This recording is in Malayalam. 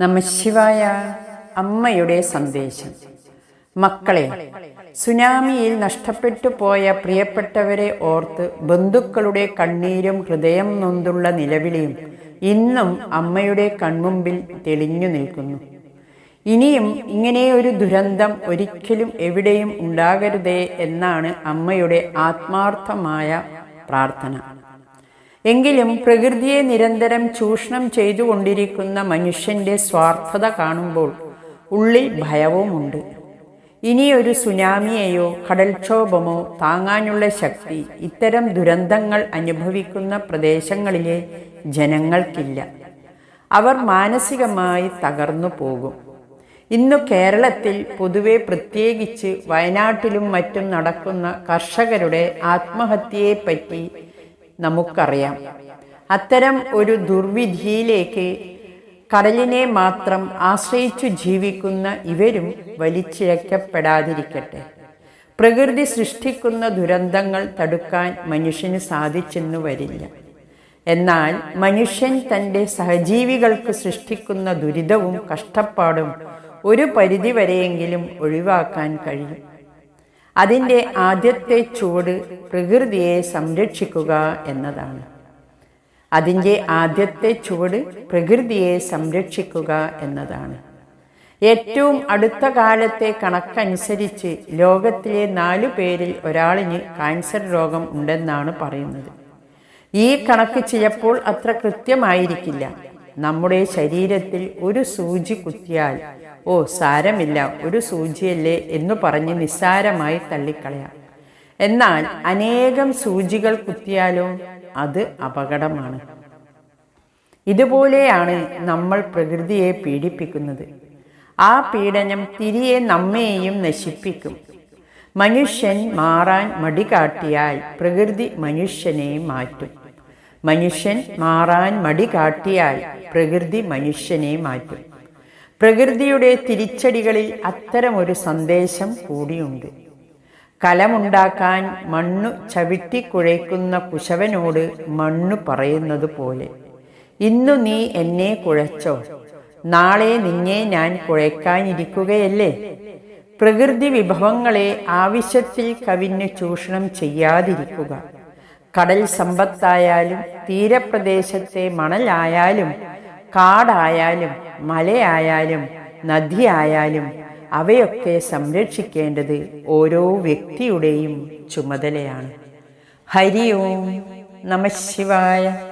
നമശിവായ അമ്മയുടെ സന്ദേശം. മക്കളെ സുനാമിയിൽ നഷ്ടപ്പെട്ടു പോയ പ്രിയപ്പെട്ടവരെ ഓർത്ത് ബന്ധുക്കളുടെ കണ്ണീരും ഹൃദയം നൊന്തുള്ള നിലവിളിയും ഇന്നും അമ്മയുടെ കൺമുമ്പിൽ തെളിഞ്ഞു നിൽക്കുന്നു. ഇനിയും ഇങ്ങനെ ഒരു ദുരന്തം ഒരിക്കലും എവിടെയും ഉണ്ടാകരുതേ എന്നാണ് അമ്മയുടെ ആത്മാർത്ഥമായ പ്രാർത്ഥന. എങ്കിലും പ്രകൃതിയെ നിരന്തരം ചൂഷണം ചെയ്തുകൊണ്ടിരിക്കുന്ന മനുഷ്യന്റെ സ്വാർത്ഥത കാണുമ്പോൾ ഉള്ളിൽ ഭയവുമുണ്ട്. ഇനിയൊരു സുനാമിയെയോ കടൽക്ഷോഭമോ താങ്ങാനുള്ള ശക്തി ഇത്തരം ദുരന്തങ്ങൾ അനുഭവിക്കുന്ന പ്രദേശങ്ങളിലെ ജനങ്ങൾക്കില്ല. അവർ മാനസികമായി തകർന്നു പോകും. ഇന്നു കേരളത്തിൽ പൊതുവെ പ്രത്യേകിച്ച് വയനാട്ടിലും മറ്റും നടക്കുന്ന കർഷകരുടെ ആത്മഹത്യയെപ്പറ്റി നമുക്കറിയാം. അത്തരം ഒരു ദുർവിധിയിലേക്ക് കടലിനെ മാത്രം ആശ്രയിച്ചു ജീവിക്കുന്ന ഇവരും വലിച്ചിഴക്കപ്പെടാതിരിക്കട്ടെ. പ്രകൃതി സൃഷ്ടിക്കുന്ന ദുരന്തങ്ങൾ തടുക്കാൻ മനുഷ്യന് സാധിച്ചെന്നു വരില്ല. എന്നാൽ മനുഷ്യൻ തന്റെ സഹജീവികൾക്ക് സൃഷ്ടിക്കുന്ന ദുരിതവും കഷ്ടപ്പാടും ഒരു പരിധിവരെയെങ്കിലും ഒഴിവാക്കാൻ കഴിയും. അതിന്റെ ആദ്യത്തെ ചുവട് പ്രകൃതിയെ സംരക്ഷിക്കുക എന്നതാണ്. അതിന്റെ ആദ്യത്തെ ചുവട് പ്രകൃതിയെ സംരക്ഷിക്കുക എന്നതാണ്. ഏറ്റവും അടുത്ത കാലത്തെ കണക്കനുസരിച്ച് ലോകത്തിലെ നാലു പേരിൽ ഒരാളിന് കാൻസർ രോഗം ഉണ്ടെന്നാണ് പറയുന്നത്. ഈ കണക്ക് ചിലപ്പോൾ അത്ര കൃത്യമായിരിക്കില്ല. നമ്മുടെ ശരീരത്തിൽ ഒരു സൂചി കുത്തിയാൽ ഓ സാരമില്ല. ഒരു സൂചിയല്ലേ എന്നു പറഞ്ഞ് നിസ്സാരമായി തള്ളിക്കളയാം. എന്നാൽ അനേകം സൂചികൾ കുത്തിയാലോ അത് അപകടമാണ്. ഇതുപോലെയാണ് നമ്മൾ പ്രകൃതിയെ പീഡിപ്പിക്കുന്നത്. ആ പീഡനം തിരിയെ നമ്മെയും നശിപ്പിക്കും. മനുഷ്യൻ മാറാൻ മടി കാട്ടിയാൽ പ്രകൃതി മനുഷ്യനെ മാറ്റും. മനുഷ്യൻ മാറാൻ മടി കാട്ടിയാൽ പ്രകൃതി മനുഷ്യനെ മാറ്റും. പ്രകൃതിയുടെ തിരിച്ചടികളിൽ അത്തരമൊരു സന്ദേശം കൂടിയുണ്ട്. കലമുണ്ടാക്കാൻ മണ്ണു ചവിട്ടിക്കുഴയ്ക്കുന്ന കുശവനോട് മണ്ണു പറയുന്നത് പോലെ ഇന്നു നീ എന്നെ കുഴച്ചോ? നാളെ നിന്നെ ഞാൻ കുഴയ്ക്കാനിരിക്കുകയല്ലേ? പ്രകൃതി വിഭവങ്ങളെ ആവശ്യത്തിൽ കവിഞ്ഞ് ചൂഷണം ചെയ്യാതിരിക്കുക. കടൽ സമ്പത്തായാലും തീരപ്രദേശത്തെ മണലായാലും കാടായാലും മലയായാലും നദിയായാലും അവയൊക്കെ സംരക്ഷിക്കേണ്ടത് ഓരോ വ്യക്തിയുടെയും ചുമതലയാണ്. ഹരി ഓം നമശിവായ